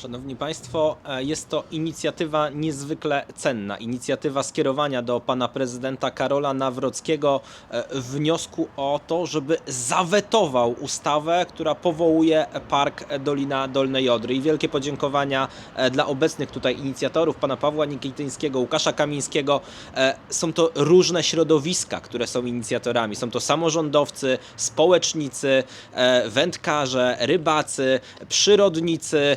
Szanowni Państwo, e, jest to inicjatywa niezwykle cenna. Inicjatywa skierowania do pana prezydenta Karola Nawrockiego e, wniosku o to, żeby zawetował ustawę, która powołuje Park Dolina Dolnej Odry. I wielkie podziękowania e, dla obecnych tutaj inicjatorów, pana Pawła Nikityńskiego, Łukasza Kamińskiego. Są to różne środowiska, które są inicjatorami. Są to samorządowcy, społecznicy, wędkarze, rybacy, przyrodnicy,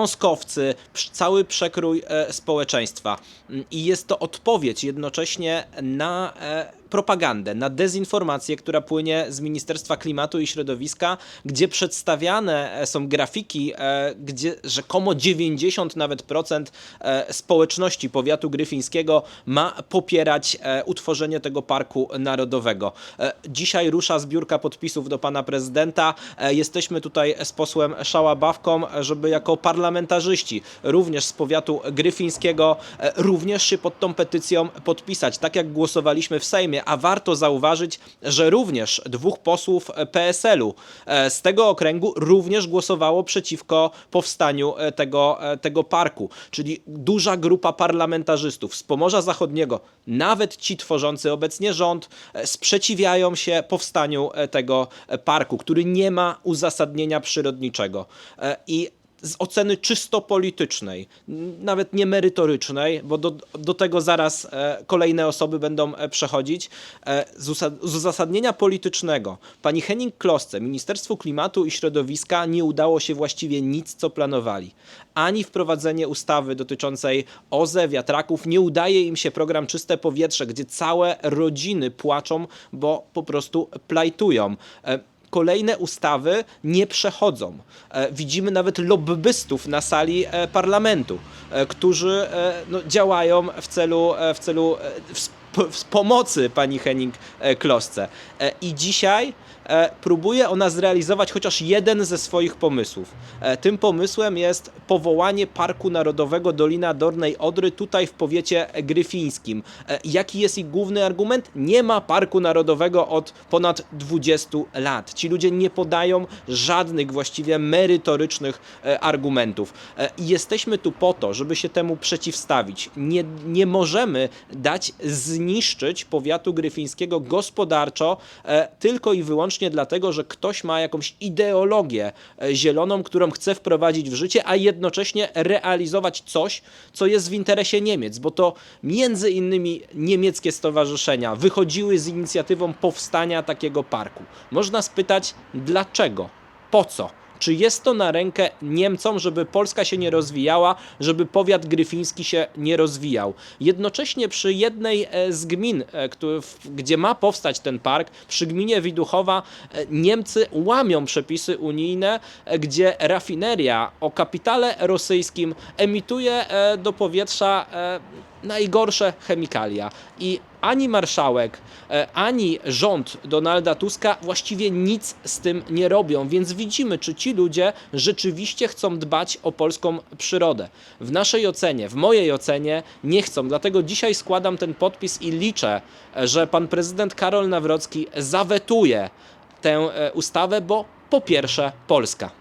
związkowcy, cały przekrój e, społeczeństwa. Mm, I jest to odpowiedź jednocześnie na e, propagandę, na dezinformację, która płynie z Ministerstwa Klimatu i Środowiska, gdzie przedstawiane e, są grafiki, e, gdzie rzekomo 90 nawet procent e, społeczności powiatu gryfińskiego ma popierać utworzenie tego parku narodowego. Dzisiaj rusza zbiórka podpisów do pana prezydenta. Jesteśmy tutaj z posłem Szałabawką, żeby jako parlamentarzyści, również z powiatu gryfińskiego, również się pod tą petycją podpisać, tak jak głosowaliśmy w Sejmie, a warto zauważyć, że również dwóch posłów PSL-u e, z tego okręgu również głosowało przeciwko powstaniu e, tego, e, tego parku, czyli duża grupa parlamentarzystów z Pomorza Zachodniego, nawet ci tworzący obecnie rząd, sprzeciwiają się powstaniu tego parku, który nie ma uzasadnienia przyrodniczego. I z oceny czysto politycznej, nawet nie merytorycznej, bo do, do tego zaraz e, kolejne osoby będą e, przechodzić, e, z, uzasadnienia politycznego pani Henning Klosce, Ministerstwu Klimatu i Środowiska nie udało się właściwie nic, co planowali. Ani wprowadzenie ustawy dotyczącej OZE, wiatraków, nie udaje im się program Czyste Powietrze, gdzie całe rodziny płaczą, bo po prostu plajtują. Kolejne ustawy nie przechodzą. E, Widzimy nawet lobbystów na sali e, parlamentu, e, którzy no, działają w celu, w celu w pomocy pani Henning e, Klosce. E, I dzisiaj e, próbuje ona zrealizować chociaż jeden ze swoich pomysłów. Tym pomysłem jest powołanie Parku Narodowego Dolina Dornej Odry tutaj w powiecie gryfińskim. Jaki jest ich główny argument? Nie ma Parku Narodowego od ponad 20 lat. Ci ludzie nie podają żadnych właściwie merytorycznych argumentów. I jesteśmy tu po to, żeby się temu przeciwstawić. Nie, nie możemy dać zniszczyć powiatu gryfińskiego gospodarczo e, tylko i wyłącznie dlatego, że ktoś ma jakąś ideologię e, zieloną, którą chce wprowadzić w życie, a jednocześnie realizować coś, co jest w interesie Niemiec, bo to między innymi niemieckie stowarzyszenia wychodziły z inicjatywą powstania takiego parku. Można spytać, dlaczego? Po co? Czy jest to na rękę Niemcom, żeby Polska się nie rozwijała, żeby powiat gryfiński się nie rozwijał? Jednocześnie przy jednej e, z gmin, e, gdzie ma powstać ten park, przy gminie Widuchowa, e, Niemcy łamią przepisy unijne, gdzie rafineria o kapitale rosyjskim emituje do powietrza najgorsze chemikalia. I ani marszałek, e, ani rząd Donalda Tuska właściwie nic z tym nie robią, więc widzimy, czy ci ludzie rzeczywiście chcą dbać o polską przyrodę. W naszej ocenie, w mojej ocenie nie chcą, dlatego dzisiaj składam ten podpis i liczę, e, że pan prezydent Karol Nawrocki zawetuje tę e, ustawę, bo po pierwsze Polska.